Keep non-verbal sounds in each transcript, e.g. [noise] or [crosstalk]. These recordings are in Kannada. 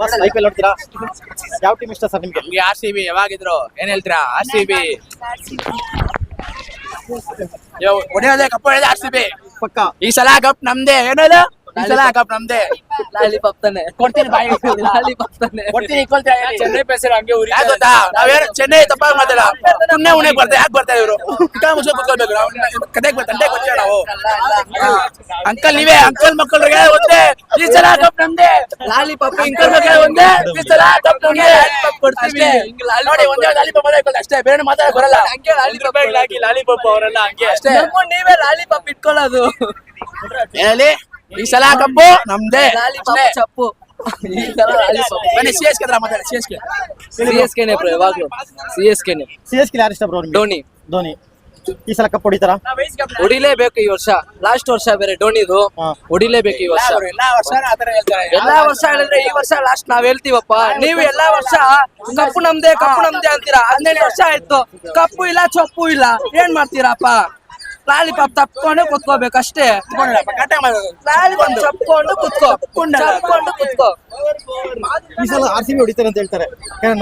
ಬಸ್ ಐ ಪಿ ಎಲ್ ನೋಡ್ತೀರಾ? ಯಾವ ಟೀಮ್ ಇಷ್ಟ ಸರ್ ನಿಮ್ಗೆ? ಆರ್ ಸಿ ಬಿ ಯಾವಾಗಿದ್ರು? ಏನ್ ಹೇಳ್ತೀರಾ? ಆರ್ ಸಿ ಬಿ ಹೊಡೆಯೋದೇ ಕಪ್ ಹೊಡೆಯೋದೇ ಆರ್ ಸಿ ಬಿ ಪಕ್ಕ? ಈ ಸಲ ಕಪ್ ನಮ್ದೇ ಏನದು ಈ ಸಲ ಕಪ್ ನಮ್ದೇ. ಲಾಲಿಪಾಪ್ ತಾನೆ. ಕೊಡ್ತೀನಿ ಬಾಯಿ ಲಾಲಿಪಾಪ್ [laughs] ತಾನೆ. ಕೊಡ್ತೀನಿ ಇಕ್ಕೊಳ್ತಾ ಹೇಳಿ. ಚೆನ್ನೈ ಪೈಸರ್ ಹಂಗೆ ಉರಿ ಯಾಕ್ ಗೊತ್ತಾ? ನಾವೇನು ಚೆನ್ನೈ ತಪ್ಪಾಗಿ ಮಾತಾಡ ಸುಮ್ಮನೆ ಉಣೆ ಬರ್ತಾರೆ ಯಾಕೆ ಬರ್ತಾರೆ ಇವರು? ಚಿಕ್ಕ ಮುಚ್ಚ ಕುತ್ಕೊಳ್ಬೇಕು. ನಾವು ಕತೆಗೆ ಬರ್ತಾರೆ ತಂಟೆಗೆ ನಾವು? ಅಂಕಲ್ ನೀವೇ ಅಂಕಲ್ ಮಕ್ಕಳಿಗೆ ಒಂದೇ. ಈ ಸಲ ಕಪ್ ನಮ್ದೇ. ಲಾಲಿಪಾಪ್ ಅಂಕಲ್ ಮಕ್ಕಳಿಗೆ ಒಂದೇ. ಈ ಸಲ ಕಪ್ ನಮ್ದೇ ಕೊಡ್ತೀವಿ. ಅಷ್ಟೇ. ನೋಡಿ ಒಂದೇ ಲಾಲಿಪಾಪ್ ಮಾತಾಡ್ಕೊಳ್ಳಿ ಅಷ್ಟೇ. ಬೇರೆ ಮಾತಾಡಕ್ ಬರಲ್ಲ. ಹಂಗೆ ಲಾಲಿಪಾಪ್ ಹಾಕಿ ಲಾಲಿಪಾಪ್ ಅವರೆಲ್ಲ ಹಂಗೆ. ಅಷ್ಟೇ. ನೀವೇ ಲಾಲಿಪಾಪ್ ಇಟ್ಕೊಳ್ಳೋದು. ಹೇಳಿ ಈ ಸಲ ಕಪ್ಪು? ನಮ್ದೇ. ಚಪ್ಪು. ಬನ್ನಿ ಸಿ ಎಸ್ ಕೆ ಹತ್ರ ಮಾತಾಡಿ C S K C S ಕೆನೆ ಬ್ರೋ ಯಾವಾಗ್ಲೂ. ಸಿ ಎಸ್ ಕೆನೆ ಸಿ ಎಸ್ ಕೆ ಯಾರು ಇಷ್ಟ ಬ್ರೋ ಧೋನಿ. ಧೋನಿ. ಈ ಸಲ ಕಪ್ ಹೊಡಿತಾರ? ಹೊಡಿಲೇಬೇಕು ಈ ವರ್ಷ. ಲಾಸ್ಟ್ ವರ್ಷ ಬೇರೆ ಧೋನಿದು. ಹೊಡಿಲೇಬೇಕು ಈ ವರ್ಷ. ಎಲ್ಲಾ ವರ್ಷ ಆತರ ಹೇಳ್ತಾರೆ. ಎಲ್ಲಾ ವರ್ಷ ಹೇಳಿದ್ರೆ ಈ ವರ್ಷ ಲಾಸ್ಟ್ ನಾವ್ ಹೇಳ್ತೀವಪ್ಪ. ನೀವು ಎಲ್ಲಾ ವರ್ಷ ಕಪ್ಪು ನಮ್ದೇ ಕಪ್ಪು ನಮ್ದೇ ಅಂತೀರಾ? ಹದಿನೈದು ವರ್ಷ ಆಯ್ತು. ಕಪ್ಪು ಇಲ್ಲ ಚಪ್ಪು ಇಲ್ಲ. ಏನ್ ಮಾಡ್ತೀರಪ್ಪ? ಲಾಲಿಪಾಪ್ ತಪ್ಕೊಂಡು ಕುತ್ಕೋಬೇಕು ಅಷ್ಟೇ. ಲಾಲಿಪಾಪ್ ತಪ್ಕೊಂಡು ಕುತ್ಕೋ. ತಪ್ಕೊಂಡು ಕುತ್ಕೋ. ಈ ಸಲ ಆರ್ ಸಿ ಬಿ ಹೊಡಿತಾರೆ ಅಂತ ಹೇಳ್ತಾರೆ.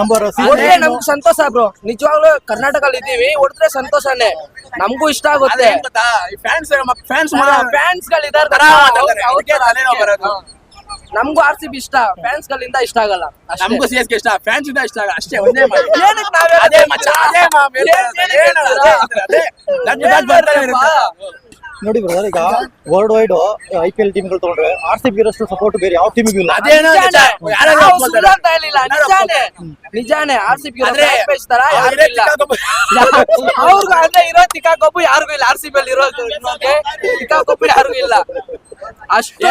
ನಂಬರ್ ಹೊಡ್ರೆ ನಮ್ಗೆ ಸಂತೋಷ ಬ್ರೋ ನಿಜವಾಗ್ಲೂ ಕರ್ನಾಟಕದಲ್ಲಿ ಇದ್ದೀವಿ ಹೊಡೆದ್ರೆ ಸಂತೋಷನೇ. ನಮಗೂ ಇಷ್ಟ ಆಗುತ್ತೆ. ಫ್ಯಾನ್ಸ್ ಫ್ಯಾನ್ಸ್ ಫ್ಯಾನ್ಸ್ ಗಳಿದಾರೆ ನಮಗೂ ಆರ್ ಸಿ ಬಿ ಇಷ್ಟ ಫ್ಯಾನ್ಸ್ ಗಳಿಂದ ಇಷ್ಟ ಆಗಲ್ಲ. ನಮ್ಗೂ ಸಿ ಎಸ್ ಕೆ ಇಷ್ಟ ಫ್ಯಾನ್ಸ್ ಇಂದ ಇಷ್ಟ ಆಗಲ್ಲ. ಅಷ್ಟೇ ಒಂದೇ. ಏನಕ್ಕೆ ನಾವೇ ಅದೇ ಮಚ್ಚ ಅದೇ. ನೋಡಿ ಬ್ರದರ್ ಈಗ world wide I P L ಟೀಮ್ಗಳು ತಗೊಂಡ್ರೆ ಆರ್ ಸಿ ಬಿ ಇರೋಷ್ಟು ಸಪೋರ್ಟ್ ಬೇರೆ ಯಾವ ಟೀಮ್ ಇಲ್ಲ. ನಿಜಾನೇ. ಆರ್ ಸಿ ಬಿ ಅವ್ರಿಗೆ ಅಂದ್ರೆ ಇರೋ ತಿಕ್ಕಾಕೊಬ್ಬು ಯಾರಿಗೂ ಇಲ್ಲ. ಆರ್ ಸಿ ಬಿ ಅಲ್ಲಿ ಇರೋದು ಇನ್ನೊಂಗೆ ತಿಕ್ಕಾಕೊಬ್ಬು ಯಾರಿಗೂ ಇಲ್ಲ. ಅಷ್ಟು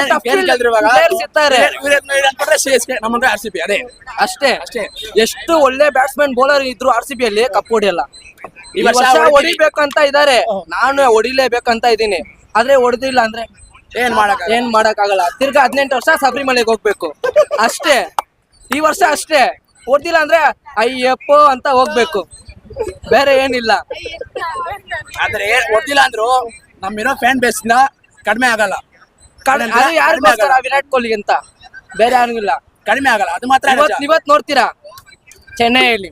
ನಮ್ಮಂದ್ರೆ ಅದೇ. ಅಷ್ಟೇ. ಅಷ್ಟೇ. ಎಷ್ಟು ಒಳ್ಳೆ ಬ್ಯಾಟ್ಸ್ಮನ್ ಬೌಲರ್ ಇದ್ರು ಆರ್ ಸಿ ಬಿ ಅಲ್ಲಿ ಕಪ್ ಹೊಡಿಯಲ್ಲ. ಈ ವರ್ಷ. ಹೊಡಿಬೇಕಂತ ಇದಾರೆ. ನಾನು ಹೊಡಿಲೇಬೇಕಂತ ಇದೀನಿ ಆದ್ರೆ ಹೊಡೆದಿಲ್ಲ ಅಂದ್ರೆ ಏನ್ ಮಾಡಕ್ ಏನ್ ಮಾಡಕ್ ಆಗಲ್ಲ ತಿರ್ಗಾ ಹದಿನೆಂಟು ವರ್ಷ ಶಬರಿಮಲೆಗೆ ಹೋಗ್ಬೇಕು. ಅಷ್ಟೇ. ಈ ವರ್ಷ ಅಷ್ಟೇ. ಹೊಡ್ದಿಲ್ಲ ಅಂದ್ರೆ ಅಯ್ಯಪ್ಪ ಅಂತ ಹೋಗ್ಬೇಕು. ಬೇರೆ ಏನಿಲ್ಲ. ಆದ್ರೆ ಹೊಡ್ದಿಲ್ಲ ಅಂದ್ರು ನಮ್ಮಿರೋ ಫ್ಯಾನ್ ಬೇಸ್ ಕಡಿಮೆ ಆಗಲ್ಲ. ಅದು ಯಾರಿಗೋಸ್ಕರ. ವಿರಾಟ್ ಕೊಹ್ಲಿ ಅಂತ? ಬೇರೆ ಯಾರಿಲ್ಲ ಇಲ್ಲ. ಕಡಿಮೆ ಆಗಲ್ಲ. ಅದು ಮಾತ್ರ ಇವತ್ತು ಇವತ್ ಇವತ್ ನೋಡ್ತೀರಾ? ಚೆನ್ನೈಯಲ್ಲಿ.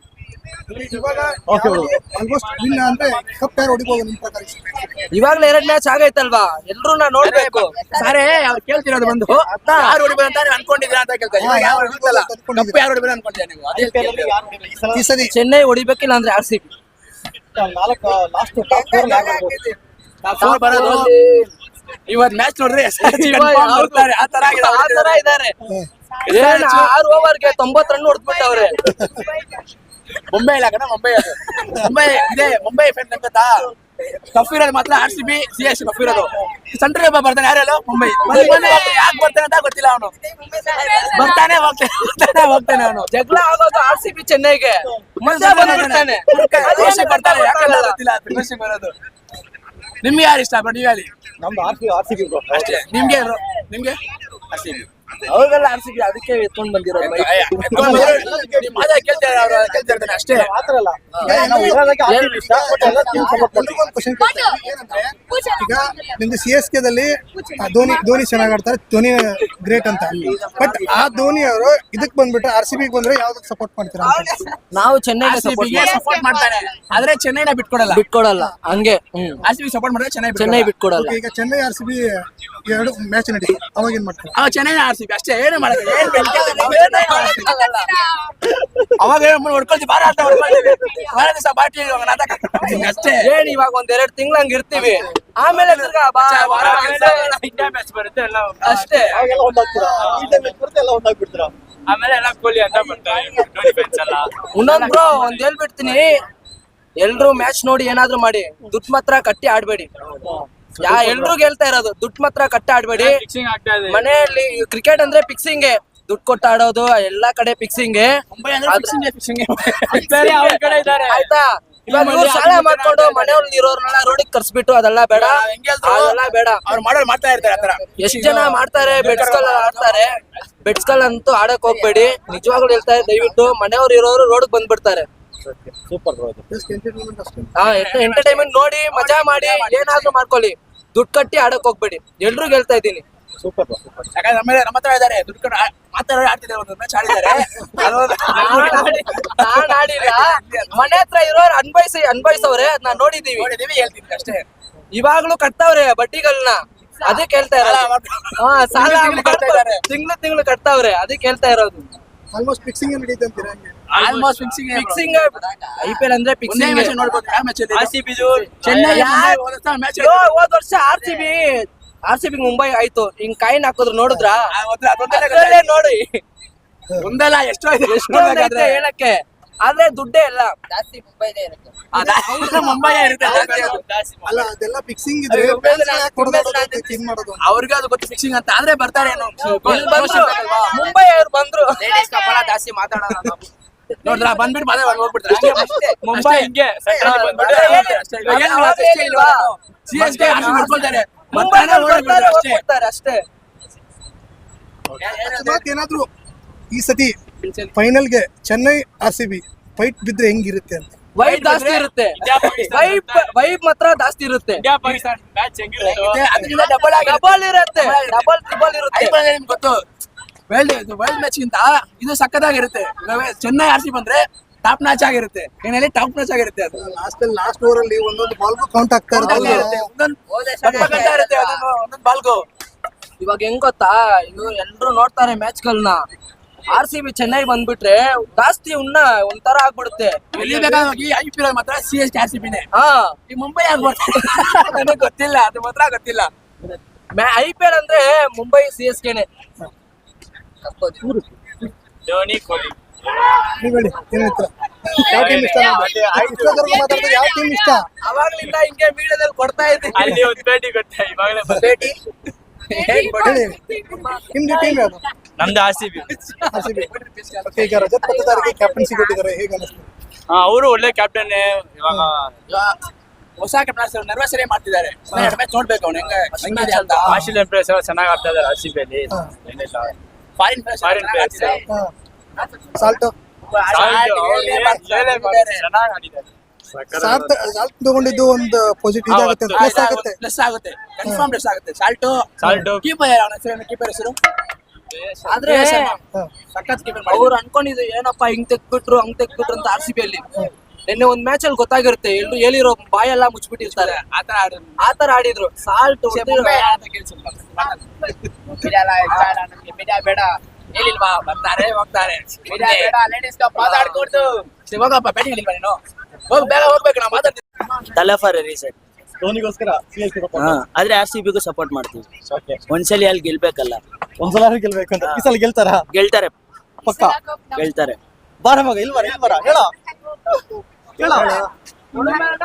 ಇವಾಗ್ಲೇ ಎರಡ್ ಮ್ಯಾಚ್ ಆಗೈತಲ್ವಾ? ಎಲ್ರು ನಾ ನೋಡ್ಬೇಕು. ಸರಿ ಅವ್ರು ಕೇಳ್ತಿರೋದು ಬಂದು? ಯಾರು ಹೊಡಿಬೋದು ಅಂತ ನೀವು ಅನ್ಕೊಂಡಿದ್ದೀರಾ ಅಂತ ಕೇಳ್ತಾರೆ ಇವಾಗ ಯಾರು ಹೊಡಿತಲ್ಲ ಕಪ್ಪು ಯಾರು ಹೊಡಿಬೋದು ಅನ್ಕೊಂತೀರಾ ನೀವು? ಈ ಸಲ ಚೆನ್ನೈ ಹೊಡಿಬೇಕಿಲ್ಲ ಅಂದ್ರೆ ಆರ್ ಸಿ ಬಿ. ಲಾಸ್ಟ್ ಬರೋದು. ಇವತ್ ಮ್ಯಾಚ್ ನೋಡ್ರಿ [laughs] ಬರ್ತಾರೆ ಆ ತರ ಆಗಿದೆ ಆ ತರ ಇದಾರೆ ಏನ್ ಆರು ಓವರ್ಗೆ ತೊಂಬತ್ ರನ್ ಹೊಡ್ದ್ಬಿಟ್ಟವ್ರೆ. ಮುಂಬೈ ಇಲ್ಲ ಕಣ ಮುಂಬೈ ಅದು. ಮುಂಬೈ ಇದೆ ಮುಂಬೈ ಫ್ಯಾನ್ ಗೊತ್ತಾ ಟಫ್ ಇರೋದು ಮಾತ್ರ R C B C S tough ಇರೋದು. ಸೆಂಟ್ರಲ್ ಒಬ್ಬ ಬರ್ತಾನೆ ಯಾರೆಲ್ಲ ಮುಂಬೈ. ಯಾಕೆ ಬರ್ತಾನೆ ಅಂತ ಗೊತ್ತಿಲ್ಲ ಅವನು. ಬರ್ತಾನೆ ಹೋಗ್ತಾನೆ ಬರ್ತಾನೆ ಹೋಗ್ತಾನೆ ಅವನು. ಜಗಳ ಆಗೋದು ಆರ್ ಸಿ ಬಿ ಚೆನ್ನೈಗೆ. ಮಜಾ ಬರ್ತಾನೆ ಬರ್ತಾನೆ. ಯಾಕಂದ್ರೆ ಗೊತ್ತಿಲ್ಲ ಬರೋದು ನಿಮ್ಗೆ ಯಾರು ಇಷ್ಟ? ಬಟ್ ನೀವು ಹೇಳಿ ನಮ್ದು ಆರ್ ಸಿ ಆರ್ ಸಿ ಅಷ್ಟೇ. ನಿಮ್ಗೆ? ನಿಮ್ಗೆ? ಆರ್ ಸಿ ಬಿ ಅವ್ರಿಗೆಲ್ಲ ಆರ್ ಸಿ ಬಿ ಅದಕ್ಕೆ ಎತ್ಕೊಂಡ್ ಬಂದಿರೋದು. ಅಷ್ಟೇ. ಸಿ ಈಗ ನಿಮ್ದು ಎಸ್ ಕೆ ದಲ್ಲಿ ಆ, ಧೋನಿ ಧೋನಿ ಚೆನ್ನಾಗ್ ಆಡ್ತಾರೆ ಧೋನಿ ಗ್ರೇಟ್ ಅಂತ. ಬಟ್ ಆ ಧೋನಿ ಅವರು ಇದಕ್ ಬಂದ್ಬಿಟ್ರೆ ಆರ್ ಸಿ ಬಿ ಬಂದ್ರೆ ಯಾವ್ದಕ್ ಸಪೋರ್ಟ್ ಮಾಡ್ತೀರಾ ಅಂತ? ನಾವು ಚೆನ್ನೈ ಸಪೋರ್ಟ್ ಮಾಡ್ತಾರೆ ಸಪೋರ್ಟ್ ಮಾಡ್ತಾನೆ ಆದ್ರೆ ಚೆನ್ನೈನ ಬಿಟ್ಕೊಡಲ್ಲ. ಬಿಟ್ಕೊಡಲ್ಲ. ಹಂಗೆ. ಆರ್ ಸಿ ಬಿ ಸಪೋರ್ಟ್ ಮಾಡಿದ್ರೆ ಚೆನ್ನೈ ಚೆನ್ನೈ ಬಿಟ್ಕೊಡಲ್ಲ. ಈಗ ಚೆನ್ನೈ ಆರ್ ಸಿ ಬಿ ಎರಡು ಮ್ಯಾಚ್ ನಡಿ ಅವಾಗ ಏನ್ ಮಾಡ್ತಾರೆ? ಚೆನ್ನೈ ಆರ್ ಬಿ ಅಷ್ಟೇ ಏನು? ಅವಾಗ ಹೊಡ್ಕೊಳ್ತೀವಿ ಬಾರ ಅಂತ ಹೊಡ್ಕೊಳ್ತೀವಿ. ಬಾರ ದಿವಸ ನಾಟಕ ಅಷ್ಟೇ. ಏನ್ ಇವಾಗ ಒಂದ್ ಎರಡ್ ತಿಂಗಳ ಹಂಗ ಇರ್ತೀವಿ. ಆಮೇಲೆ ಬರುತ್ತೆ ಎಲ್ಲ ಅಷ್ಟೇ. ಅವಾಗೆಲ್ಲ ಒಂದಾಗ್ತೀರಾ? ಈ ಟೈಮ್ ಬರುತ್ತೆ ಎಲ್ಲ ಆಮೇಲೆ ಎಲ್ಲ ಕೊಹ್ಲಿ ಅಂತ ಬರ್ತಾರೆ ಧೋನಿ ಫ್ಯಾನ್ಸ್ ಎಲ್ಲ. ಇನ್ನೊಂದ್ ಬ್ರೋ ಒಂದ್ ಹೇಳ್ಬಿಡ್ತೀನಿ. ಎಲ್ರು ಮ್ಯಾಚ್ ನೋಡಿ ಏನಾದ್ರು ಮಾಡಿ ದುಡ್ಡು ಮಾತ್ರ ಕಟ್ಟಿ ಆಡ್ಬೇಡಿ. ಯಾ ಎಲ್ರು ಹೇಳ್ತಾ ಇರೋದು ದುಡ್ಡು ಮಾತ್ರ ಕಟ್ಟ ಆಡ್ಬೇಡಿ. ಫಿಕ್ಸಿಂಗ್ ಆಗ್ತಾ ಇದೆ ಮನೆಯಲ್ಲಿ ಕ್ರಿಕೆಟ್ ಅಂದ್ರೆ ಫಿಕ್ಸಿಂಗ್ ದುಡ್ಡು ಕೊಟ್ಟು ಆಡೋದು ಎಲ್ಲಾ ಕಡೆ ಫಿಕ್ಸಿಂಗ್ ಆಯ್ತಾ? ಇವಾಗ ಇವ್ರು ಸಾಲ ಮಾಡ್ಕೊಂಡು ಮನೆಯಲ್ಲಿ ಇರೋರ್ನೆಲ್ಲ ರೋಡಿಗೆ ಕರ್ಸ್ಬಿಟ್ಟು ಅದೆಲ್ಲ ಬೇಡ. ಅದೆಲ್ಲ ಬೇಡ. ಅವ್ರು ಮಾಡೋರು ಮಾಡ್ತಾ ಇರ್ತಾರೆ ಆತರ ಎಷ್ಟ್ ಜನ ಮಾಡ್ತಾರೆ? ಬೆಡ್ಸ್ಕಲ್ ಆಡ್ತಾರೆ. ಬೆಡ್ಸ್ಕಲ್ ಅಂತೂ ಆಡಕ್ ಹೋಗ್ಬೇಡಿ. ನಿಜವಾಗ್ಲೂ ಹೇಳ್ತಾರೆ ದಯವಿಟ್ಟು ಮನೆಯವ್ರು ಇರೋರು ರೋಡ್ ಬಂದ್ಬಿಡ್ತಾರೆ. ಸೂಪರ್ ಬ್ರೋ ಇದು ಜಸ್ಟ್ ಎಂಟರ್ಟೈನ್ಮೆಂಟ್ ನೋಡಿ ಮಜಾ ಮಾಡಿ ಏನಾದ್ರೂ ಮಾಡ್ಕೊಳ್ಳಿ. ದುಡ್ಡು ಕಟ್ಟಿ ಆಡಕ್ ಹೋಗ್ಬೇಡಿ. ಎಲ್ರಿಗೂ ಹೇಳ್ತಾ ಇದೀನಿ ಸೂಪರ್ ಯಾಕಂದ್ರೆ ನಮ್ಮ ನಮ್ಮ ಹತ್ರ ಇದಾರೆ ದುಡ್ಡು ಕೊಟ್ಟು ಆ- ಮಾತಾಡೋರು ಆಡ್ತಿದ್ದಾರೆ [laughs] ಒಂದು ಮ್ಯಾಚ್ ಆಡಿದ್ದಾರೆ ಮನೆ ಹತ್ರ ಇರೋರು ಅನ್ಭವಿಸಿ ಅನ್ಭವಿಸವ್ರೆ ಅದ್ ನಾನ್ ನೋಡಿದೀವಿ. ನೋಡಿದೀವಿ ಹೇಳ್ತೀನಿ ಅಷ್ಟೇ. ಇವಾಗ್ಲೂ ಕಟ್ತಾವ್ರೆ ಬಡ್ಡಿಗಳನ್ನ ಅದಕ್ಕೆ ಹೇಳ್ತಾ ಇರೋದು. ಹಾ ಸಾಲ ತಿಂಗ್ಳು ತಿಂಗ್ಳು ಕಟ್ತಾ ಇದಾರೆ. ತಿಂಗ್ಳು ತಿಂಗ್ಳು ಕಟ್ತಾವ್ರೆ. ಅದಕ್ಕೆ ಹೇಳ್ತಾ ಇರೋದು. ಆಲ್ಮೋಸ್ಟ್ ಫಿಕ್ಸಿಂಗ್ ನಡೀತೆ ಅಂತೀರಾ ಆಲ್ಮೋಸ್ಟ್ ಫಿಕ್ಸಿಂಗ್ ಫಿಕ್ಸಿಂಗ್ ಐ ಅಂದ್ರೆ ಫಿಕ್ಸಿಂಗ್ ಮ್ಯಾಚ್ ನೋಡ್ಬೋದು ಯಾವ match R C B Chennai ಯಾರ್- ಮ್ಯಾಚ್ ಹೋದ್ ವರ್ಷ R C B R C B Mumbai ಆಯ್ತು. ಹಿಂಗ್ ಕಾಯಿನ್ ಹಾಕಿದ್ರು ನೋಡಿದ್ರಾ? ಅದೊಂದಲ್ಲೇ ನೋಡಿ. ಒಂದಲ್ಲ ಎಷ್ಟೋ ಇದೆ. ಎಷ್ಟು ಹೇಳಕ್ಕೆ? ಆದ್ರೆ ದುಡ್ಡೇ ಇಲ್ಲ ಜಾಸ್ತಿ ಮುಂಬೈನೇ ಇರುತ್ತೆ ಮುಂಬೈ ಇರುತ್ತೆ ಜಾಸ್ತಿ ಅದು. ಅಲ್ಲ ಅದೆಲ್ಲ ಫಿಕ್ಸಿಂಗ್ ಇದ್ರೆ ಅಯ್ಯೋ, ಮಾಡೋದು ಅಂತ. ಅವ್ರಿಗೆ ಅದು ಗೊತ್ತು ಫಿಕ್ಸಿಂಗ್ ಅಂತ ಆದ್ರೆ ಬರ್ತಾರೆ ಏನೋ ಇಲ್ಲಿ ಬಂದ್ರು ಮುಂಬೈ ಅವ್ರು ಬಂದ್ರು ಜಾಸ್ತಿ ಮಾತಾಡೋಣ ಬಂದ್ಬಿಟ್ಟು ಹೋಗ್ಬಿಡ್ತಾರೆ ಅಷ್ಟೇ. ಮುಂಬೈ. ಹಿಂಗೆ. ಇವಾಗ ಏನು ಇಲ್ವಾ? ಮಾಡ್ಕೊಳ್ತಾರೆ ಮುಂಬೈ ಬರ್ತಾರೆ, ಅಷ್ಟೇ. ಹೋಗ್ಬಿಡ್ತಾರೆ ಅಷ್ಟೇ ಅಕಸ್ಮಾತ್ ಏನಾದ್ರು ಈ ಸತಿ ಫೈನಲ್ಗೆ Chennai R C B fight ಬಿದ್ರೆ ಹೆಂಗಿರುತ್ತೆ ಅಂತ. ವೈಬ್ ಜಾಸ್ತಿ ಇರುತ್ತೆ. ವೈಬ್ ವೈಬ್ ಮಾತ್ರ ಜಾಸ್ತಿ ಇರುತ್ತೆ. ಇದೆ, ಡಬಲ್ ಆಗಿ ಡಬಲ್ ಇರುತ್ತೆ. ಡಬಲ್ ಟ್ರಿಬಲ್ ಇರುತ್ತೆ. ಐಪಿಎಲ್ ನಿಮ್ಗೆ ಗೊತ್ತು. ವರ್ಲ್ಡ್ ವರ್ಲ್ಡ್ ಮ್ಯಾಚ್ ಗಿಂತ ಇದು ಸಕ್ಕತ್ತಾಗಿರುತ್ತೆ ಚೆನ್ನೈ ಆರ್ಸಿ ಬಂದ್ರೆ ಟಾಪ್ ಮ್ಯಾಚ್ ಆಗಿರುತ್ತೆ. ಏನಲ್ಲಿ ಟಾಪ್ ಮ್ಯಾಚ್ ಆಗಿರುತ್ತೆ ಅದು. ಲಾಸ್ಟ್ ಅಲ್ಲಿ ಲಾಸ್ಟ್ ಓವರ್ ಅಲ್ಲಿ ಒಂದೊಂದು ಬಾಲ್ ಕೌಂಟ್ ಆಗ್ತಾ ಇರುತ್ತೆ. ಇರುತ್ತೆ. ಒಂದೊಂದ್ ಒಂದೊಂದು ಒಂದೊಂದು ಬಾಲ್ಗು ಇವಾಗ ಹೆಂಗ್ ಗೊತ್ತಾ? ಇನ್ನು ಎಲ್ರು ನೋಡ್ತಾರೆ ಮ್ಯಾಚ್ ಗಳನ್ನ. ಆರ್ ಸಿ ಬಿ ಚೆನ್ನೈ ಬಂದ್ಬಿಟ್ರೆ ಜಾಸ್ತಿ ಉನ್ನ ಒಂಥರ ಆಗ್ಬಿಡುತ್ತೆ. ಎಲ್ಲಿ ಬೇಕಾದ್ರೆ ಹೋಗಿ ಐ ಪಿ ಎಲ್ ಮಾತ್ರ ಸಿ ಎಸ್ ಆರ್ ಸಿ ಬಿನೇ ಹಾ. ಈ ಮುಂಬೈ ಆಗಿ ನನಗೆ ಗೊತ್ತಿಲ್ಲ ಅದು ಮಾತ್ರ ಗೊತ್ತಿಲ್ಲ. ಐ ಪಿ ಎಲ್ ಅಂದ್ರೆ ಮುಂಬೈ ಸಿ ಎಸ್ ಕೆನೆ ಧೋನಿ ಕೊಹ್ಲಿ. ನೀವ್ ಹೇಳಿ ಏನ್ ಯಾವ ಟೀಮ್ ಇಷ್ಟ ನಿಮ್ಗೆ? ಇಷ್ಟೊತ್ತವರೆಗೂ ಮಾತಾಡ್ತಾರೆ ಯಾವ ಟೀಮ್ ಇಷ್ಟ? ಅವಾಗ್ಲಿಂದ ಹಿಂಗೆ ಮೀಡಿಯಾದಲ್ಲಿ ಕೊಡ್ತಾ ಇದ್ದೀನಿ. ಅಲ್ಲಿ ಒಂದು ಭೇಟಿ ಇವಾಗಲೇ ಭೇಟಿ? ನಿಮ್ದು ಟೀಮ್ ಯಾವುದು? ನಮ್ದು R C B R C okay ಈಗ ರಜತ್ ಪತ್ತದಾರಿಗೆ ಕ್ಯಾಪ್ಟನ್ಸಿ ಕೊಟ್ಟಿದ್ದಾರೆ ಹೇಗೆ ಅನಿಸ್ತು? ಅವರು ಒಳ್ಳೆ ಕ್ಯಾಪ್ಟನ್ ಇವಾಗ ಹೊಸ ಕ್ಯಾಪ್ಟನ್ ನರ್ವಸ್ ಏನೇ ಮಾಡ್ತಿದ್ದಾರೆ. ಮ್ಯಾಚ್ ನೋಡ್ಬೇಕು ಅವ್ನು ಹೆಂಗೆ ಹೆಂಗಿದೆ ಅಂತ. ಆಶಿಲ್ ಎಂಪ್ರೆಸ್ ಚೆನ್ನಾಗಿ ಆಡ್ತಾ ಇದಾರೆ ಆರ್ ಸಿ ಬಿ ಅಲ್ಲಿ. ಹಾ. ಏನಿಲ್ಲ. Foreign Foreign players. ಹಾ. ಸಾಲ್ಟ್ ಚೆನ್ನಾಗಿ ಆಡಿದ್ದಾರೆ. ಸಾಲ್ಟ್ ಸಾಲ್ಟ್ ತಗೊಂಡಿದ್ದು ಒಂದು ಪಾಸಿಟಿವ್ ಇದಾಗುತ್ತೆ ಪ್ಲಸ್ ಆಗುತ್ತೆ. ಪ್ಲಸ್ ಆಗುತ್ತೆ. ಕನ್ಫರ್ಮ್ ಪ್ಲಸ್ ಆಗುತ್ತೆ. Salt Salt. ಕೀಪರ್ ಅವನ ಹೆಸರು ಕೀಪರ್ ಹೆಸರು? ಆದ್ರೆ ಅವ್ರು ಅನ್ಕೊಂಡಿದ್ದು ಏನಪ್ಪ ಹಿಂಗ್ ತೆಗ್ಬಿಟ್ರು ಹಂಗ್ ತೆಗ್ಬಿಟ್ರು ಅಂತ ಆರ್ ಸಿ ಬಿ ಅಲ್ಲಿ. ನಿನ್ನೆ ಒಂದ್ ಮ್ಯಾಚ್ ಅಲ್ಲಿ ಗೊತ್ತಾಗಿರುತ್ತೆ ಎಲ್ರು ಹೇಳಿರೋ ಬಾಯೆಲ್ಲ ಮುಚ್ಚಿಬಿಟ್ಟಿರ್ತಾರೆ. ಆತರ ಆಡೋದು ಆತರ ಆಡಿದ್ರು. ಸಾಲ್ಟ್ ಬಿಡ ಬೇಡ. ಹೇಳಿಲ್ವಾ ಬರ್ತಾರೆ ಹೋಗ್ತಾರೆ. ಬಿಡ ಬೇಡ ಲೇಡೀಸ್ ಮಾತಾಡ್ಕೊಡ್ತು ಸರಿ, ಹೋಗಪ್ಪ ಬ್ಯಾಟಿಂಗ್ ಹೇಳಿಲ್ವಾ ನೀನು. ಹೋಗ್ ಬೇಗ ಹೋಗ್ಬೇಕು ನಾವು ಮಾತಾಡ್ತೀವಿ. ತಲೆ ಫಾರ್ ರೀಸನ್ ಧೋನಿಗೋಸ್ಕರ ಸಿ ಎಸ್ ಕೆ ಆದ್ರೆ ಆರ್ ಸಿ ಬಿಗೂ ಸಪೋರ್ಟ್ ಮಾಡ್ತೀವಿ. ಒಂದ್ಸಲಿ ಅಲ್ಲಿ ಗೆಲ್ಬೇಕಲ್ಲ. ಒಂದ್ಸಲ ಗೆಲ್ಬೇಕು ಅಂತ. ಈ ಸಲ ಗೆಲ್ತಾರ? ಗೆಲ್ತಾರೆ. ಪಕ್ಕ. ಗೆಲ್ತಾರೆ. ಬಾರ ಮಗ ಇಲ್ವರ ಇಲ್ವರ ಹೇಳ. ಹೇಳ.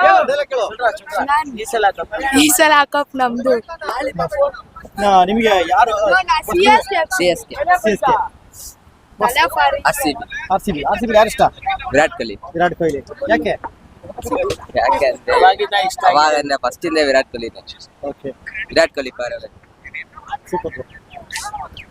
ಹೇಳು, ಹೇಳು. ಈ ಸಲ ಕಪ್ ನಮ್ದು. ನಿಮಗೆ ಯಾರು? C R B. R C B. R C B. ಯಾರು ಇಷ್ಟ? ವಿರಾಟ್ ಕೊಹ್ಲಿ. ವಿರಾಟ್ ಕೊಹ್ಲಿ. ಯಾಕೆ? ಯಾಕೆ ಅವಾಗ ಫಸ್ಟ್ ಇಂದ ವಿರಾಟ್ ಕೊಹ್ಲಿ ಓಕೆ. ವಿರಾಟ್ ಕೊಹ್ಲಿ ಪರವಾಗಿಲ್ಲ ಸೂಪರ್ Come on.